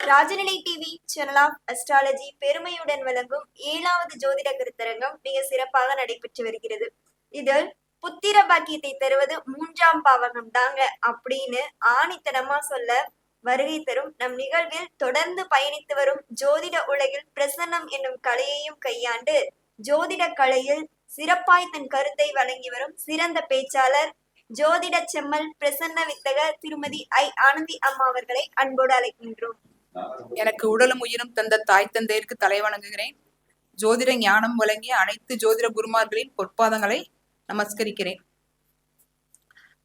Rajanilai TV channel of astrology பெருமையுடன் வழங்கும் ஏழாவது ஜோதிட கருத்தரங்கம் மிக சிறப்பாக நடைபெற்று வருகிறது. இதில் புத்திர பாக்கியத்தை தருவது மூன்றாம் பாவகம் தாங்க அப்படின்னு ஆணித்தனமா சொல்ல வருகை தரும் நம் நிகழ்வில் தொடர்ந்து பயணித்து வரும் ஜோதிட உலகில் பிரசன்னம் என்னும் கலையையும் கையாண்டு ஜோதிட கலையில் சிறப்பாய் தன் கருத்தை வழங்கி வரும் சிறந்த பேச்சாளர் ஜோதிட செம்மல் பிரசன்ன வித்தக திருமதி ஐ. ஆனந்தி அம்மா அவர்களை அன்போடு அழைக்கின்றோம். எனக்கு உடலும் உயிரும் தந்த தாய் தந்தையருக்கு தலை வணங்குகிறேன். ஜோதிட ஞானம் வழங்கிய அனைத்து ஜோதிட குருமார்களின் பொற்பாதங்களை நமஸ்கரிக்கிறேன்.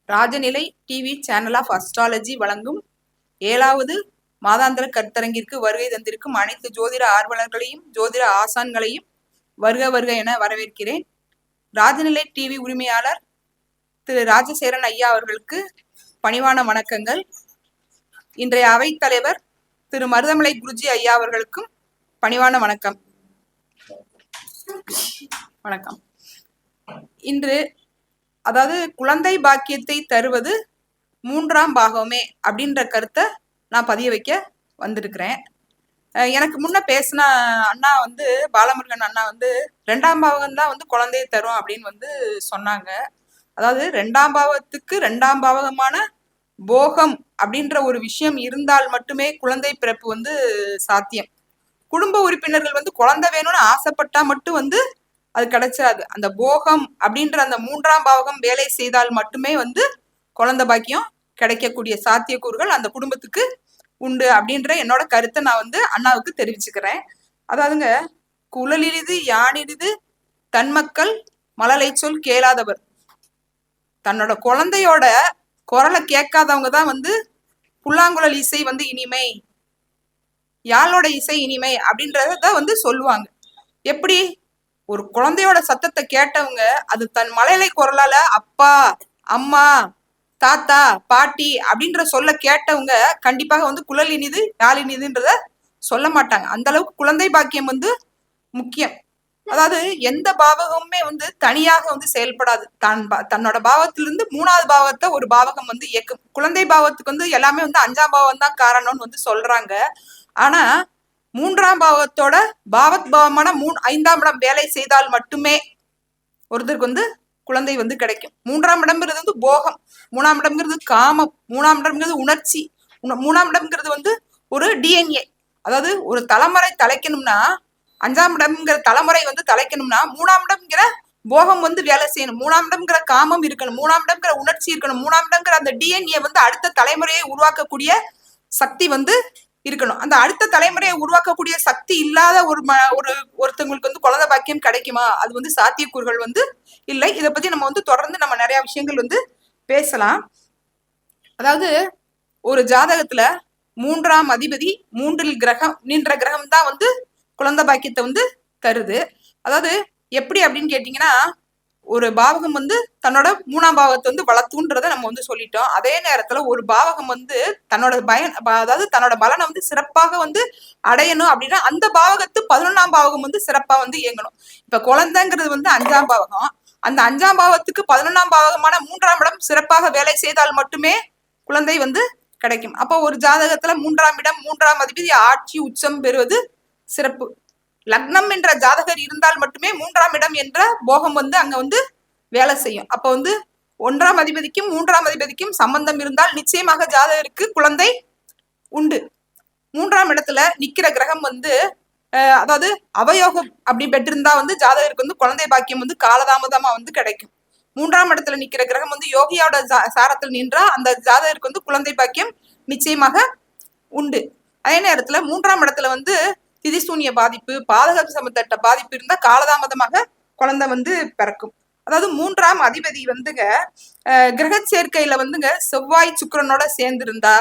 Rajanilai TV channel of astrology வழங்கும் ஏழாவது மாதாந்திர கருத்தரங்கிற்கு வருகை தந்திருக்கும் அனைத்து ஜோதிட ஆர்வலர்களையும் ஜோதிட ஆசான்களையும் வருக வருக என வரவேற்கிறேன். ராஜநிலை டிவி உரிமையாளர் திரு ராஜசேரன் ஐயா அவர்களுக்கு பணிவான வணக்கங்கள். இன்றைய அவைத் தலைவர் திரு மருதமலை குருஜி ஐயா அவர்களுக்கும் பணிவான வணக்கம். வணக்கம். இன்று அதாவது குழந்தை பாக்கியத்தை தருவது மூன்றாம் பாகமே அப்படின்ற கருத்தை நான் பதிய வைக்க வந்திருக்கிறேன். எனக்கு முன்ன பேசின அண்ணா வந்து பாலமுருகன் அண்ணா வந்து ரெண்டாம் பாவகம் தான் வந்து குழந்தையை தரும் அப்படின்னு வந்து சொன்னாங்க. அதாவது ரெண்டாம் பாவத்துக்கு ரெண்டாம் பாவகமான போகம் அப்படின்ற ஒரு விஷயம் இருந்தால் மட்டுமே குழந்தை பிறப்பு வந்து சாத்தியம். குடும்ப உறுப்பினர்கள் வந்து குழந்தை வேணும்னு ஆசைப்பட்டா மட்டும் வந்து அது கிடைச்சாது. அந்த போகம் அப்படின்ற அந்த மூன்றாம் பாவகம் வேலை செய்தால் மட்டுமே வந்து குழந்தை பாக்கியம் கிடைக்கக்கூடிய சாத்தியக்கூறுகள் அந்த குடும்பத்துக்கு உண்டு அப்படின்ற என்னோட கருத்தை நான் வந்து அண்ணாவுக்கு தெரிவிச்சுக்கிறேன். அதாவதுங்க குழலிரிது யானிரிது தன்மக்கள் மழலை சொல் கேளாதவர். தன்னோட குழந்தையோட குரலை கேட்காதவங்க தான் வந்து புல்லாங்குழல் இசை வந்து இனிமை யாழோட இசை இனிமை அப்படின்றத வந்து சொல்லுவாங்க. எப்படி? ஒரு குழந்தையோட சத்தத்தை கேட்டவங்க அது தன் மலையலை குரலால அப்பா அம்மா தாத்தா பாட்டி அப்படின்ற சொல்ல கேட்டவங்க கண்டிப்பாக வந்து குழல் இனிது யாழ் இனிதுன்றத சொல்ல மாட்டாங்க. அந்த அளவுக்கு குழந்தை பாக்கியம் வந்து முக்கியம். அதாவது எந்த பாவகமுமே வந்து தனியாக வந்து செயல்படாது. தான் பா- தன்னோட பாவத்திலிருந்து மூணாவது பாவத்தை ஒரு பாவகம் வந்து இயக்கும். குழந்தை பாவத்துக்கு வந்து எல்லாமே வந்து அஞ்சாம் பாவம் தான் காரணம்னு வந்து சொல்றாங்க. ஆனா மூன்றாம் பாவத்தோட பாவத் பாவமான மூணு ஐந்தாம் இடம் வேலை செய்தால் மட்டுமே ஒருத்தருக்கு வந்து குழந்தை வந்து கிடைக்கும். மூன்றாம் இடம்ங்கிறது வந்து போகம். மூணாம் இடம்ங்கிறது காமம். மூணாம் இடம்ங்கிறது உணர்ச்சி. மூணாம் இடம்ங்கிறது வந்து ஒரு டிஎன்ஏ அதாவது ஒரு தலைமுறை தலைக்கணும்னா அஞ்சாம் இடம்ங்கிற தலைமுறை வந்து தலைக்கணும்னா மூணாம் இடம்ங்கிற போகம் வந்து வேலை செய்யணும். மூணாம் இடம்ங்கிற காமம் இருக்கணும். மூணாம் இடம்ங்கிற உணர்ச்சி இருக்கணும். மூணாம் இடம்ங்கிற அந்த டிஎன்ஏ வந்து அடுத்த தலைமுறையை உருவாக்கக்கூடிய சக்தி வந்து இருக்கணும். அந்த அடுத்த தலைமுறையை உருவாக்கக்கூடிய சக்தி இல்லாத ஒரு ம ஒரு ஒருத்தவங்களுக்கு வந்து குழந்தை பாக்கியம் கிடைக்குமா? அது வந்து சாத்தியக்கூறுகள் வந்து இல்லை. இதை பத்தி நம்ம வந்து தொடர்ந்து நம்ம நிறைய விஷயங்கள் வந்து பேசலாம். அதாவது ஒரு ஜாதகத்துல மூன்றாம் அதிபதி மூன்றில் கிரகம் நின்ற கிரகம் தான் வந்து குழந்தை பாக்கியத்தை வந்து தருது. அதாவது எப்படி அப்படின்னு கேட்டிங்கன்னா ஒரு பாவகம் வந்து தன்னோட மூணாம் பாவத்தை வந்து வளர்த்துன்றத நம்ம வந்து சொல்லிட்டோம். அதே நேரத்துல ஒரு பாவகம் வந்து தன்னோட பயன் அதாவது தன்னோட பலனை வந்து சிறப்பாக வந்து அடையணும் அப்படின்னா அந்த பாவகத்து பதினொன்னாம் பாவகம் வந்து சிறப்பா வந்து இயங்கணும். இப்ப குழந்தைங்கிறது வந்து அஞ்சாம் பாவகம். அந்த அஞ்சாம் பாவத்துக்கு பதினொன்னாம் பாவகமான மூன்றாம் இடம் சிறப்பாக வேலை செய்தால் மட்டுமே குழந்தை வந்து கிடைக்கும். அப்போ ஒரு ஜாதகத்துல மூன்றாம் இடம் மூன்றாம் அதிபதி ஆட்சி உச்சம் பெறுவது சிறப்பு. லக்னம் என்ற ஜாதகர் இருந்தால் மட்டுமே மூன்றாம் இடம் என்ற போகம் வந்து அங்க வந்து வேலை செய்யும். அப்ப வந்து ஒன்றாம் அதிபதிக்கும் மூன்றாம் அதிபதிக்கும் சம்பந்தம் இருந்தால் நிச்சயமாக ஜாதகருக்கு குழந்தை உண்டு. மூன்றாம் இடத்துல நிக்கிற கிரகம் வந்து அதாவது அவயோகம் அப்படி பெற்றிருந்தா வந்து ஜாதகருக்கு வந்து குழந்தை பாக்கியம் வந்து காலதாமதமா வந்து கிடைக்கும். மூன்றாம் இடத்துல நிக்கிற கிரகம் வந்து யோகியோட சா- சாரத்தில் நின்றா அந்த ஜாதகருக்கு வந்து குழந்தை பாக்கியம் நிச்சயமாக உண்டு. அதே நேரத்துல மூன்றாம் இடத்துல வந்து திதிசூன்ய பாதிப்பு பாதகம் சம்பந்தப்பட்ட பாதிப்பு இருந்தா காலதாமதமாக குழந்தை வந்து பிறக்கும். அதாவது மூன்றாம் அதிபதி வந்துங்க கிரக சேர்க்கையில வந்துங்க செவ்வாய் சுக்கரனோட சேர்ந்திருந்தா.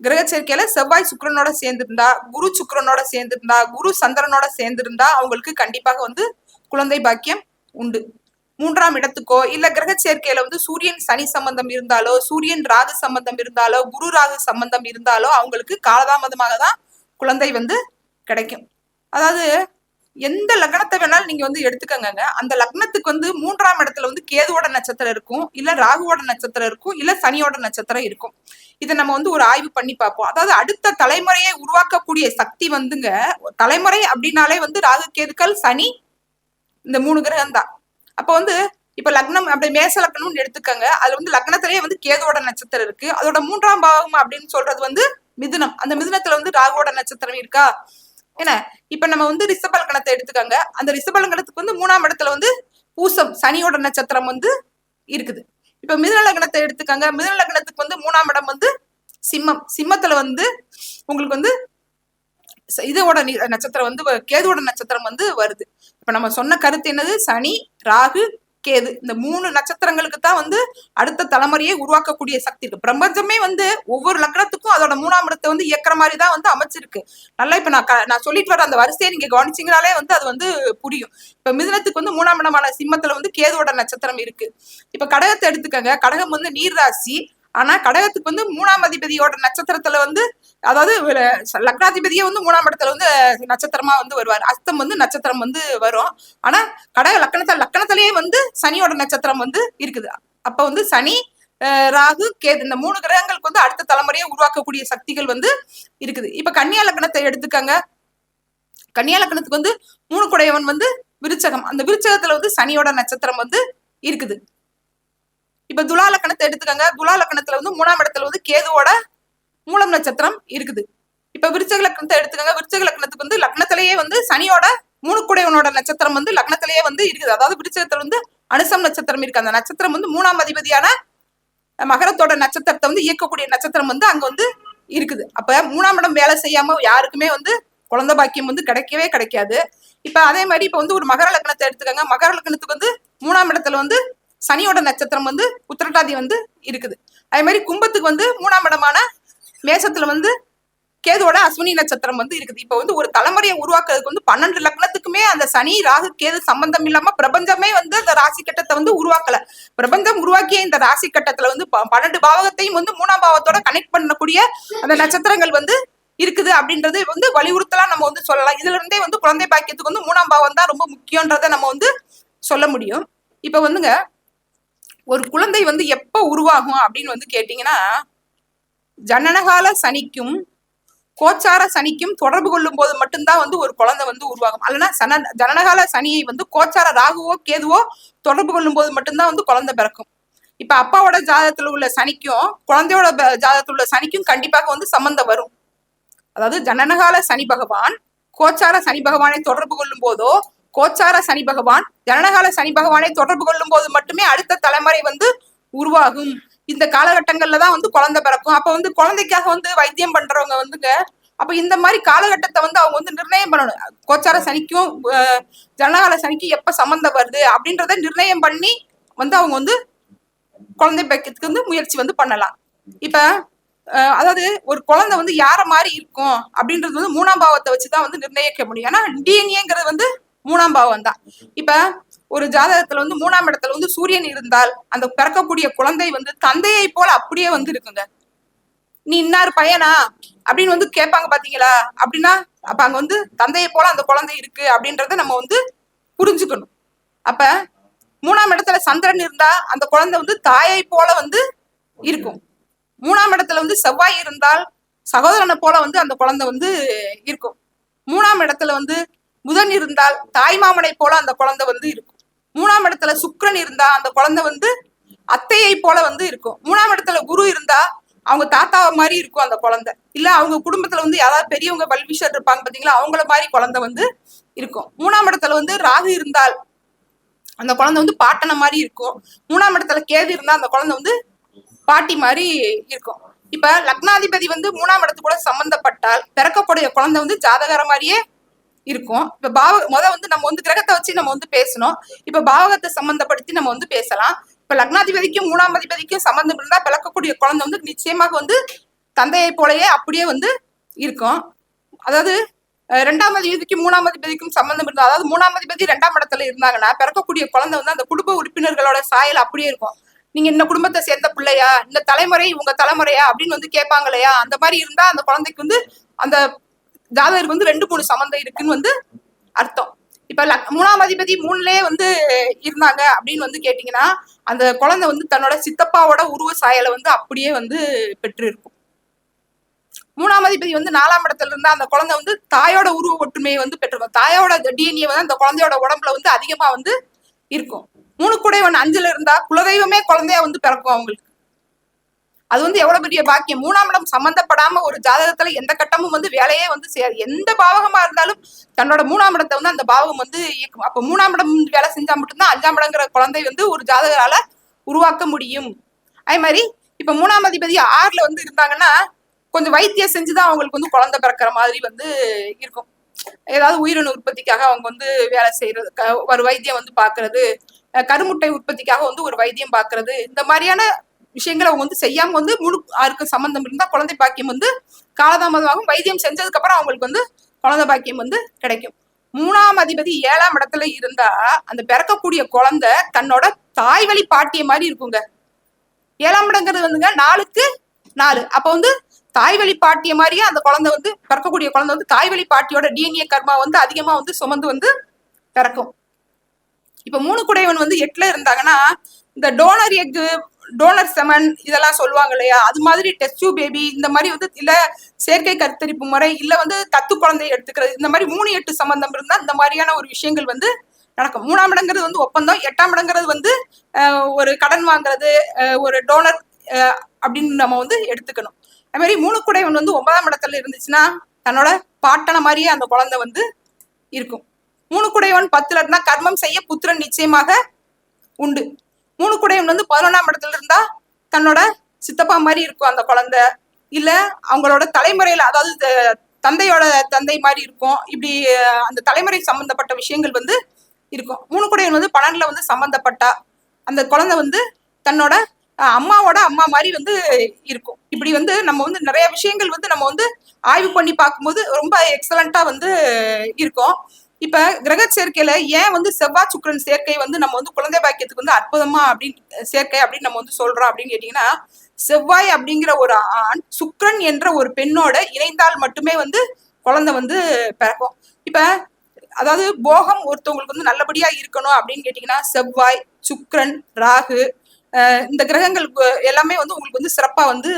கிரக சேர்க்கையில செவ்வாய் சுக்கிரனோட சேர்ந்திருந்தா குரு சுக்கரனோட சேர்ந்திருந்தா குரு சந்திரனோட சேர்ந்திருந்தா அவங்களுக்கு கண்டிப்பாக வந்து குழந்தை பாக்கியம் உண்டு. மூன்றாம் இடத்துக்கோ இல்ல கிரக சேர்க்கையில வந்து சூரியன் சனி சம்பந்தம் இருந்தாலோ சூரியன் ராகு சம்பந்தம் இருந்தாலோ குரு ராகு சம்பந்தம் இருந்தாலோ அவங்களுக்கு காலதாமதமாக தான் குழந்தை வந்து கிடைக்கும். அதாவது எந்த லக்னத்தை வேணாலும் நீங்க வந்து எடுத்துக்கங்க அந்த லக்னத்துக்கு வந்து மூன்றாம் இடத்துல வந்து கேதுவோட நட்சத்திரம் இருக்கும் இல்ல ராகுவோட நட்சத்திரம் இருக்கும் இல்ல சனியோட நட்சத்திரம் இருக்கும். இதை நம்ம வந்து ஒரு ஆய்வு பண்ணி பார்ப்போம். அதாவது அடுத்த தலைமுறையை உருவாக்கக்கூடிய சக்தி வந்துங்க தலைமுறை அப்படின்னாலே வந்து ராகு கேதுக்கள் சனி இந்த மூணு கிரகம் தான் அப்போ வந்து இப்ப லக்னம் அப்படி மேச லக்னம்னு எடுத்துக்கங்க. அதுல வந்து லக்னத்திலேயே வந்து கேதுவோட நட்சத்திரம் இருக்கு. அதோட மூன்றாம் பாவம் அப்படின்னு சொல்றது வந்து மிதுனம். அந்த மிதுனத்துல வந்து ராகுவோட நட்சத்திரம் இருக்கா? என்ன? இப்ப நம்ம வந்து ரிசபலகணத்தை எடுத்துக்கோங்க. அந்த ரிஷபலக்கணத்துக்கு வந்து மூணாம் இடத்துல வந்து பூசம் சனியோட நட்சத்திரம் வந்து இருக்குது. இப்ப மிதுன லக்னத்தை எடுத்துக்கோங்க. மிதுன லக்னத்துக்கு வந்து மூணாம் இடம் வந்து சிம்மம். சிம்மத்துல வந்து உங்களுக்கு வந்து இதோட நட்சத்திரம் வந்து கேதுவோட நட்சத்திரம் வந்து வருது. இப்ப நம்ம சொன்ன கருத்து என்னது? சனி ராகு கேது. இந்த மூணு நட்சத்திரங்களுக்கு தான் வந்து அடுத்த தலைமுறையை உருவாக்கக்கூடிய சக்தி இருக்கு. பிரபஞ்சமே வந்து ஒவ்வொரு லக்னத்துக்கும் அதோட மூணாம் இடத்தை வந்து இயக்குற மாதிரி தான் வந்து அமைச்சிருக்கு. நல்லா இப்ப நான் க- நான் சொல்லிட்டு வர அந்த வரிசையை நீங்க கவனிச்சிங்கனாலே வந்து அது வந்து புரியும். இப்ப மிதுனத்துக்கு வந்து மூணாம் இடமான சிம்மத்துல வந்து கேதுவோட நட்சத்திரம் இருக்கு. இப்ப கடகத்தை எடுத்துக்கங்க. கடகம் வந்து நீர் ராசி ஆனா கடகத்துக்கு வந்து மூணாம் அதிபதியோட நட்சத்திரத்துல வந்து அதாவது ஒரு லக்னாதிபதியே வந்து மூணாம் இடத்துல வந்து நட்சத்திரமா வந்து வருவார். அஸ்தம் வந்து நட்சத்திரம் வந்து வரும். ஆனா கடக லக்கணத்தில் லக்கணத்திலேயே வந்து சனியோட நட்சத்திரம் வந்து இருக்குது. அப்ப வந்து சனி ராகு கேது இந்த மூணு கிரகங்களுக்கு வந்து அடுத்த தலைமுறையை உருவாக்கக்கூடிய சக்திகள் வந்து இருக்குது. இப்ப கன்னியா லக்னத்தை எடுத்துக்கங்க. கன்னியா லக்னத்துக்கு வந்து மூணு குடையவன் வந்து விருச்சகம். அந்த விருச்சகத்துல வந்து சனியோட நட்சத்திரம் வந்து இருக்குது. இப்ப துலா லக்கணத்தை எடுத்துக்கங்க. துலா லக்கணத்துல வந்து மூணாம் இடத்துல வந்து கேதுவோட மூலம் நட்சத்திரம் இருக்குது. இப்ப விருச்சக லக்னத்தை எடுத்துக்கோங்க. விருச்சக லக்னத்துக்கு வந்து லக்னத்திலேயே வந்து சனியோட மூணு குடையவனோட நட்சத்திரம் வந்து லக்னத்திலேயே வந்து இருக்குது. அதாவது விருச்சகத்துல வந்து அனுசம் நட்சத்திரம் இருக்கு. அந்த நட்சத்திரம் வந்து மூணாம் அதிபதியான மகரத்தோட நட்சத்திரத்தை வந்து இயக்கக்கூடிய நட்சத்திரம் வந்து அங்க வந்து இருக்குது. அப்ப மூணாம் இடம் வேலை செய்யாம யாருக்குமே வந்து குழந்தை பாக்கியம் வந்து கிடைக்கவே கிடைக்காது. இப்ப அதே மாதிரி இப்ப வந்து ஒரு மகர லக்னத்தை எடுத்துக்கோங்க. மகர லக்னத்துக்கு வந்து மூணாம் இடத்துல வந்து சனியோட நட்சத்திரம் வந்து உத்திரட்டாதி வந்து இருக்குது. அதே மாதிரி கும்பத்துக்கு வந்து மூணாம் இடமான மேசத்துல வந்து கேதுவோட அஸ்வினி நட்சத்திரம் வந்து இருக்குது. இப்ப வந்து ஒரு தலைமுறையை உருவாக்குறதுக்கு வந்து பன்னெண்டு லக்னத்துக்குமே அந்த சனி ராகு கேது சம்பந்தம் இல்லாம பிரபஞ்சமே வந்து அந்த ராசி கட்டத்தை வந்து உருவாக்கல. பிரபஞ்சம் உருவாக்கிய இந்த ராசி கட்டத்துல வந்து பன்னெண்டு பாவகத்தையும் வந்து மூணாம் பாவத்தோட கனெக்ட் பண்ணக்கூடிய அந்த நட்சத்திரங்கள் வந்து இருக்குது அப்படின்றது வந்து வலியுறுத்தலா நம்ம வந்து சொல்லலாம். இதுல இருந்தே வந்து குழந்தை பாக்கியத்துக்கு வந்து மூணாம் பாவம் தான் ரொம்ப முக்கியன்றத நம்ம வந்து சொல்ல முடியும். இப்ப வந்துங்க ஒரு குழந்தை வந்து எப்ப உருவாகும் அப்படின்னு வந்து கேட்டீங்கன்னா ஜனனகால சனிக்கும் கோச்சார சனிக்கும் தொடர்பு கொள்ளும் போது மட்டும்தான் வந்து ஒரு குழந்தை வந்து உருவாகும். அல்லனா சன ஜனனகால சனியை வந்து கோச்சார ராகுவோ கேதுவோ தொடர்பு கொள்ளும் போது மட்டும்தான் வந்து குழந்தை பிறக்கும். இப்ப அப்பாவோட ஜாதகத்துல உள்ள சனிக்கும் குழந்தையோட ஜாதகத்துல உள்ள சனிக்கும் கண்டிப்பாக வந்து சம்பந்தம் வரும். அதாவது ஜனனகால சனி பகவான் கோச்சார சனி பகவானை தொடர்பு கொள்ளும் போதோ கோச்சார சனி பகவான் ஜனனகால சனி பகவானை தொடர்பு கொள்ளும் போது மட்டுமே அடுத்த தலைமுறை வந்து உருவாகும். இந்த காலகட்டங்கள்ல தான் வந்து குழந்தை பிறக்கும். அப்ப வந்து குழந்தைக்காக வந்து வைத்தியம் பண்றவங்க வந்துங்க அப்ப இந்த மாதிரி காலகட்டத்தை வந்து அவங்க வந்து நிர்ணயம் பண்ணணும். கோச்சார சனிக்கும் ஜனகால சனிக்கும் எப்ப சம்மந்தம் வருது அப்படின்றத நிர்ணயம் பண்ணி வந்து அவங்க வந்து குழந்தை பைக்கிறதுக்கு வந்து முயற்சி வந்து பண்ணலாம். இப்ப அதாவது ஒரு குழந்தை வந்து யார மாதிரி இருக்கும் அப்படின்றது வந்து மூணாம் பாவத்தை வச்சுதான் வந்து நிர்ணயிக்க முடியும். ஏன்னா டிஎன்ஏங்கிறது வந்து மூணாம் பாவம் தான் இப்ப ஒரு ஜாதகத்துல வந்து மூணாம் இடத்துல வந்து சூரியன் இருந்தால் அந்த பிறக்கக்கூடிய குழந்தை வந்து தந்தையை போல அப்படியே வந்து இருக்குங்க. நீ இன்னார் பையனா? அப்படின்னு வந்து கேட்பாங்க பாத்தீங்களா? அப்படின்னா அப்ப அங்க வந்து தந்தையை போல அந்த குழந்தை இருக்கு அப்படின்றத நம்ம வந்து புரிஞ்சுக்கணும். அப்ப மூணாம் இடத்துல சந்திரன் இருந்தா அந்த குழந்தை வந்து தாயை போல வந்து இருக்கும். மூணாம் இடத்துல வந்து செவ்வாய் இருந்தால் சகோதரனை போல வந்து அந்த குழந்தை வந்து இருக்கும். மூணாம் இடத்துல வந்து புதன் இருந்தால் தாய்மாமனை போல அந்த குழந்தை வந்து இருக்கும். மூணாம் இடத்துல சுக்கரன் இருந்தா அந்த குழந்தை வந்து அத்தையை போல வந்து இருக்கும். மூணாம் இடத்துல குரு இருந்தா அவங்க தாத்தா மாதிரி இருக்கும் அந்த குழந்தை. இல்ல அவங்க குடும்பத்துல வந்து யாராவது பெரியவங்க பல்விஷர் இருப்பாங்க பாத்தீங்களா? அவங்கள மாதிரி குழந்தை வந்து இருக்கும். மூணாம் இடத்துல வந்து ராகு இருந்தால் அந்த குழந்தை வந்து பாட்டனை மாதிரி இருக்கும். மூணாம் இடத்துல கேது இருந்தா அந்த குழந்தை வந்து பாட்டி மாதிரி இருக்கும். இப்ப லக்னாதிபதி வந்து மூணாம் இடத்து கூட சம்பந்தப்பட்டால் பிறக்கக்கூடிய குழந்தை வந்து ஜாதகர மாதிரியே இருக்கும். இப்ப பாவ முத வந்து நம்ம வந்து கிரகத்தை வச்சு நம்ம வந்து பேசணும். இப்ப பாவகத்தை சம்பந்தப்படுத்தி நம்ம வந்து பேசலாம். இப்ப லக்னாதிபதிக்கும் மூணாம் அதிபதிக்கும் சம்பந்தம் இருந்தா பிறக்கக்கூடிய குழந்தை வந்து நிச்சயமாக வந்து தந்தையை போலயே அப்படியே வந்து இருக்கும். அதாவது ரெண்டாம் மூணாம் அதிபதிக்கும் சம்பந்தம் இருந்தா அதாவது மூணாம் அதிபதி ரெண்டாம் இடத்துல இருந்தாங்கன்னா பிறக்கக்கூடிய குழந்தை வந்து அந்த குடும்ப உறுப்பினர்களோட சாயல் அப்படியே இருக்கும். நீங்க இந்த குடும்பத்தை சேர்ந்த பிள்ளையா இந்த தலைமுறை உங்க தலைமுறையா அப்படின்னு வந்து கேட்பாங்க இல்லையா? அந்த மாதிரி இருந்தா அந்த குழந்தைக்கு வந்து அந்த ஜாதகருக்கு வந்து ரெண்டு மூணு சம்மந்தம் இருக்குன்னு வந்து அர்த்தம். இப்ப மூணாம் அதிபதி மூணுலயே வந்து இருந்தாங்க அப்படின்னு வந்து கேட்டீங்கன்னா அந்த குழந்தை வந்து தன்னோட சித்தப்பாவோட உருவ சாயலை வந்து அப்படியே வந்து பெற்று இருக்கும் மூணாம் அதிபதி வந்து நாலாம் இடத்துல இருந்தா அந்த குழந்தை வந்து தாயோட உருவ ஒற்றுமையை வந்து பெற்றிருக்கும். தாயோட டிஎன்ஏ வந்து அந்த குழந்தையோட உடம்புல வந்து அதிகமா வந்து இருக்கும். மூணு குடைவன் அஞ்சுல இருந்தா குலதெய்வமே குழந்தையா வந்து பிறக்கும் அவங்களுக்கு. அது வந்து எவ்வளவு பெரிய பாக்கியம்? மூணாம் இடம் சம்பந்தப்படாம ஒரு ஜாதகத்துல எந்த கட்டமும் வந்து வேலையே வந்து செய்யாது. எந்த பாவகமா இருந்தாலும் தன்னோட மூணாம் இடத்தை வந்து அந்த பாவகம் வந்து இயக்கும். அப்ப மூணாம் இடம் வேலை செஞ்சா மட்டும்தான் அஞ்சாம் இடங்கிற குழந்தை வந்து ஒரு ஜாதகரால உருவாக்க முடியும். அதே மாதிரி இப்ப மூணாம் அதிபதி ஆறுல வந்து இருந்தாங்கன்னா கொஞ்சம் வைத்தியம் செஞ்சுதான் அவங்களுக்கு வந்து குழந்தை பிறக்கிற மாதிரி வந்து இருக்கும். ஏதாவது உயிரணு உற்பத்திக்காக அவங்க வந்து வேலை செய்யறது க- ஒரு வைத்தியம் வந்து பாக்குறது கருமுட்டை உற்பத்திக்காக வந்து ஒரு வைத்தியம் பாக்குறது இந்த மாதிரியான விஷயங்களை அவங்க வந்து செய்யாம வந்து முழு ஆருக்கு சம்பந்தம் இருந்தா குழந்தை பாக்கியம் வந்து காலதாமதமாகும் வைத்தியம் செஞ்சதுக்கு அப்புறம் அவங்களுக்கு வந்து குழந்தை பாக்கியம் வந்து கிடைக்கும். மூணாம் அதிபதி ஏழாம் இடத்துல இருந்தா அந்த பிறக்கக்கூடிய குழந்தை தன்னோட தாய் வழி பாட்டிய மாதிரி இருக்குங்க. ஏழாம் இடங்கிறது வந்துங்க நாலுக்கு நாலு. அப்ப வந்து தாய் வழி பாட்டிய மாதிரியே அந்த குழந்தை வந்து பிறக்கக்கூடிய குழந்தை வந்து தாய் வழி பாட்டியோட டிஎன்ஏ கர்மா வந்து அதிகமா வந்து சுமந்து வந்து பிறக்கும். இப்ப மூணு குடையவன் வந்து எட்டுல இருந்தாங்கன்னா இந்த டோனர் எக்கு டோனர் செமன் இதெல்லாம் சொல்லுவாங்க இல்லையா? அது மாதிரி டெஸ்ட் பேபி இந்த மாதிரி வந்து இல்ல செயற்கை கருத்தரிப்பு முறை இல்ல வந்து தத்து குழந்தைய எடுத்துக்கிறது இந்த மாதிரி மூணு எட்டு சம்பந்தம் இருந்தா இந்த மாதிரியான ஒரு விஷயங்கள் வந்து நடக்கும். மூணாம் இடங்கிறது வந்து ஒப்பந்தம் எட்டாம் இடங்கிறது வந்து ஒரு கடன் வாங்குறது ஒரு டோனர் அப்படின்னு நம்ம வந்து எடுத்துக்கணும். அது மாதிரி மூணு குடைவன் வந்து ஒன்பதாம் இடத்துல இருந்துச்சுன்னா தன்னோட பாட்டனை மாதிரியே அந்த குழந்தை வந்து இருக்கும். மூணு குடையவன் பத்துல இருந்தா கர்மம் செய்ய புத்திரன் நிச்சயமாக உண்டு. மூணு குடையவன் வந்து பதினொன்றாம் இடத்துல இருந்தா தன்னோட சித்தப்பா மாதிரி இருக்கும் அந்த குழந்தை. இல்ல அவங்களோட தலைமுறையில அதாவது த- தந்தையோட தந்தை மாதிரி இருக்கும். இப்படி அந்த தலைமுறை சம்பந்தப்பட்ட விஷயங்கள் வந்து இருக்கும். மூணு குடையன் வந்து பன்னெண்டுல வந்து சம்பந்தப்பட்டா அந்த குழந்தை வந்து தன்னோட அம்மாவோட அம்மா மாதிரி வந்து இருக்கும். இப்படி வந்து நம்ம வந்து நிறைய விஷயங்கள் வந்து நம்ம வந்து ஆய்வு பண்ணி பார்க்கும்போது ரொம்ப எக்ஸலண்டா வந்து இருக்கும். இப்ப கிரக சேர்க்கையில ஏன் வந்து செவ்வாய் சுக்கிரன் சேர்க்கை வந்து நம்ம வந்து குழந்தை பாக்கியத்துக்கு வந்து அற்புதமா அப்படின்னு சேர்க்கை அப்படின்னு நம்ம வந்து சொல்றோம் அப்படின்னு கேட்டீங்கன்னா செவ்வாய் அப்படிங்கிற ஒரு ஆண் சுக்கரன் என்ற ஒரு பெண்ணோட இணைந்தால் மட்டுமே வந்து குழந்தை வந்து பிறக்கும். இப்ப அதாவது போகம் ஒருத்தவங்களுக்கு வந்து நல்லபடியா இருக்கணும் அப்படின்னு கேட்டீங்கன்னா செவ்வாய் சுக்கரன் ராகு இந்த கிரகங்கள் எல்லாமே வந்து உங்களுக்கு வந்து சிறப்பா வந்து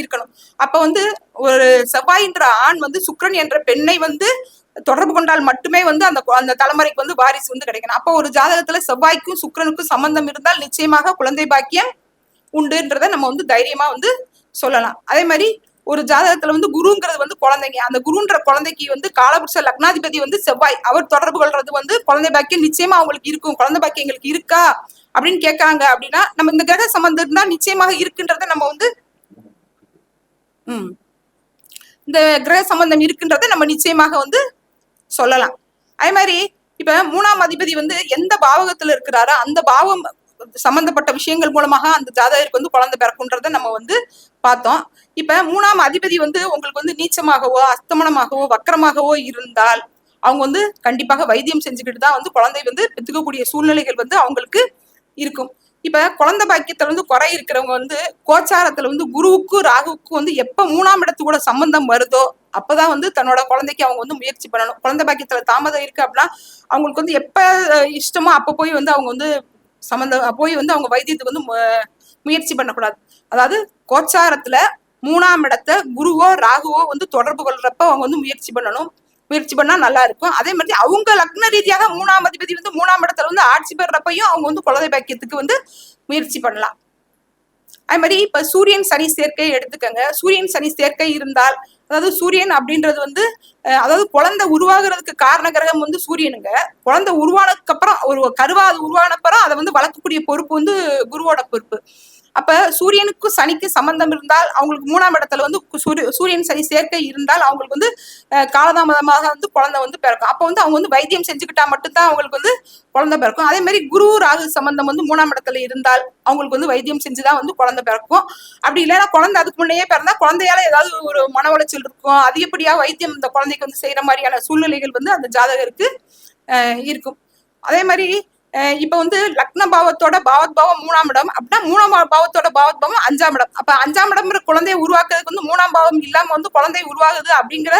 இருக்கணும். அப்ப வந்து ஒரு செவ்வாயின்ற ஆண் வந்து சுக்கரன் என்ற பெண்ணை வந்து தொடர்பு கொண்டால் மட்டுமே வந்து அந்த அந்த தலைமுறைக்கு வந்து வாரிசு வந்து கிடைக்கணும். அப்போ ஒரு ஜாதகத்துல செவ்வாய்க்கும் சுக்கிரனுக்கும் சம்பந்தம் இருந்தால் நிச்சயமாக குழந்தை பாக்கியம் உண்டுன்றதை நம்ம வந்து தைரியமா வந்து சொல்லலாம். அதே மாதிரி ஒரு ஜாதகத்துல வந்து குருங்கிறது வந்து குழந்தைங்க. அந்த குருன்ற குழந்தைக்கு வந்து காலபுருஷ லக்னாதிபதி வந்து செவ்வாய். அவர் தொடர்பு கொள்றது வந்து குழந்தை பாக்கியம் நிச்சயமா அவங்களுக்கு இருக்கும். குழந்தை பாக்கியம் எங்களுக்கு இருக்கா? அப்படின்னு கேட்காங்க அப்படின்னா நம்ம இந்த கிரக சம்பந்தம் இருந்தா நிச்சயமாக இருக்குன்றத நம்ம வந்து ம். இந்த கிரக சம்பந்தம் இருக்குன்றதை நம்ம நிச்சயமாக வந்து சொல்லலாம். அதே மாதிரி இப்ப மூணாம் அதிபதி வந்து எந்த பாவகத்துல இருக்கிறாரோ அந்த பாவம் சம்பந்தப்பட்ட விஷயங்கள் மூலமாக அந்த ஜாதகருக்கு வந்து குழந்தை பிறக்குன்றதை நம்ம வந்து பார்த்தோம். இப்ப மூணாம் அதிபதி வந்து உங்களுக்கு வந்து நீச்சமாகவோ அஸ்தமனமாகவோ வக்கரமாகவோ இருந்தால் அவங்க வந்து கண்டிப்பாக வைத்தியம் செஞ்சுக்கிட்டு தான் வந்து குழந்தை வந்து பெற்றுக்கக்கூடிய சூழ்நிலைகள் வந்து அவங்களுக்கு இருக்கும். இப்ப குழந்தை பாக்கியத்துல வந்து குறை இருக்கிறவங்க வந்து கோச்சாரத்துல வந்து குருவுக்கும் ராகுவுக்கும் வந்து எப்ப மூணாம் இடத்து கூட சம்பந்தம் வருதோ அப்பதான் வந்து தன்னோட குழந்தைக்கு அவங்க வந்து முயற்சி பண்ணணும். குழந்தை பாக்கியத்துல தாமதம் இருக்கு அப்படின்னா அவங்களுக்கு வந்து எப்ப இஷ்டமோ அப்ப போய் வந்து அவங்க வந்து சம்மந்த போய் வந்து அவங்க வைத்தியத்துக்கு வந்து மு- முயற்சி பண்ணக்கூடாது. அதாவது கோச்சாரத்துல மூணாம் இடத்த குருவோ ராகுவோ வந்து தொடர்பு கொள்றப்ப அவங்க வந்து முயற்சி பண்ணணும். முயற்சி பண்ணா நல்லா இருக்கும். அதே மாதிரி அவங்க லக்ன ரீதியாக மூணாம் அதிபதி வந்து மூணாம் இடத்துல வந்து ஆட்சி பெறப்பையும் அவங்க வந்து குழந்தை பாக்கியத்துக்கு வந்து முயற்சி பண்ணலாம். அதே மாதிரி இப்ப சூரியன் சனி சேர்க்கை எடுத்துக்கங்க. சூரியன் சனி சேர்க்கை இருந்தால் அதாவது சூரியன் அப்படின்றது வந்து அஹ், அதாவது குழந்தை உருவாகிறதுக்கு காரண கிரகம் வந்து சூரியனுங்க. குழந்தை உருவானதுக்கு அப்புறம் ஒரு கருவா அது உருவானப்பறம் அதை வந்து வளர்க்கக்கூடிய பொறுப்பு வந்து குருவோட பொறுப்பு. அப்ப சூரியனுக்கும் சனிக்கு சம்பந்தம் இருந்தால் அவங்களுக்கு மூணாம் இடத்துல வந்து சூரிய- சூரியன் சனி சேர்க்கை இருந்தால் அவங்களுக்கு வந்து காலதாமதமாக வந்து குழந்தை வந்து பிறக்கும். அப்போ வந்து அவங்க வந்து வைத்தியம் செஞ்சுக்கிட்டா மட்டும்தான் அவங்களுக்கு வந்து குழந்தை பிறக்கும். அதே மாதிரி குரு ராகு சம்பந்தம் வந்து மூணாம் இடத்துல இருந்தால் அவங்களுக்கு வந்து வைத்தியம் செஞ்சுதான் வந்து குழந்தை பிறக்கும். அப்படி இல்லைன்னா குழந்தை அதுக்கு முன்னையே பிறந்தா குழந்தையால ஏதாவது ஒரு மன உளைச்சல் இருக்கும். அதிகப்படியா வைத்தியம் இந்த குழந்தைக்கு வந்து செய்யற மாதிரியான சூழ்நிலைகள் வந்து அந்த ஜாதகருக்கு இருக்கும். அதே மாதிரி இப்ப வந்து லக்ன பாவத்தோட பாவத் பாவம் மூணாம் இடம். அப்படின்னா மூணாம் பாவத்தோட பாவத் பாவம் அஞ்சாம் இடம். அப்ப அஞ்சாம் இடம்ங்கிற குழந்தையை உருவாக்குறதுக்கு வந்து மூணாம் பாவம் இல்லாம வந்து குழந்தை உருவாகுது அப்படிங்கிற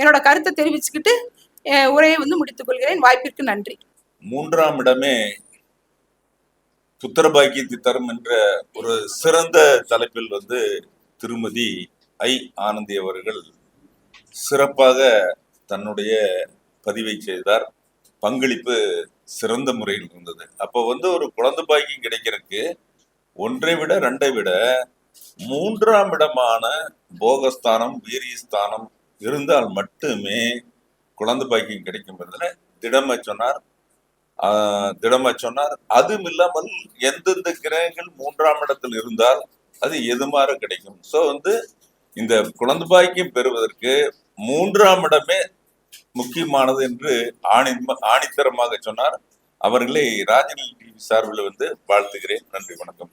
என்னோட கருத்தை தெரிவிச்சுக்கிட்டு உரையை வந்து முடித்துக் கொள்கிறேன். வாய்ப்பிற்கு நன்றி. மூன்றாம் இடமே புத்திர பாக்கியத்தை தரும் என்ற ஒரு சிறந்த தலைப்பில் வந்து திருமதி ஐ ஆனந்தி அவர்கள் சிறப்பாக தன்னுடைய பதிவை செய்தார். பங்களிப்பு சிறந்த முறையில் இருந்தது. அப்போ வந்து ஒரு குழந்தை பாக்கியம் கிடைக்கிறதுக்கு ஒன்றை விட ரெண்டை விட மூன்றாம் இடமான போகஸ்தானம் வீரியஸ்தானம் இருந்தால் மட்டுமே குழந்தை பாக்கியம் கிடைக்கும் என்பதில் திடமா சொன்னார். திடமா சொன்னார். அதுவும் இல்லாமல் எந்தெந்த கிரகங்கள் மூன்றாம் இடத்தில் இருந்தால் அது எதுமாறு கிடைக்கும்? ஸோ வந்து இந்த குழந்தை பாக்கியம் பெறுவதற்கு மூன்றாம் இடமே முக்கியமானது என்று ஆணி ஆணித்தரமாக சொன்னார். அவர்களை ராஜநிலை டிவி சார்பில் வந்து வாழ்த்துகிறேன். நன்றி வணக்கம்.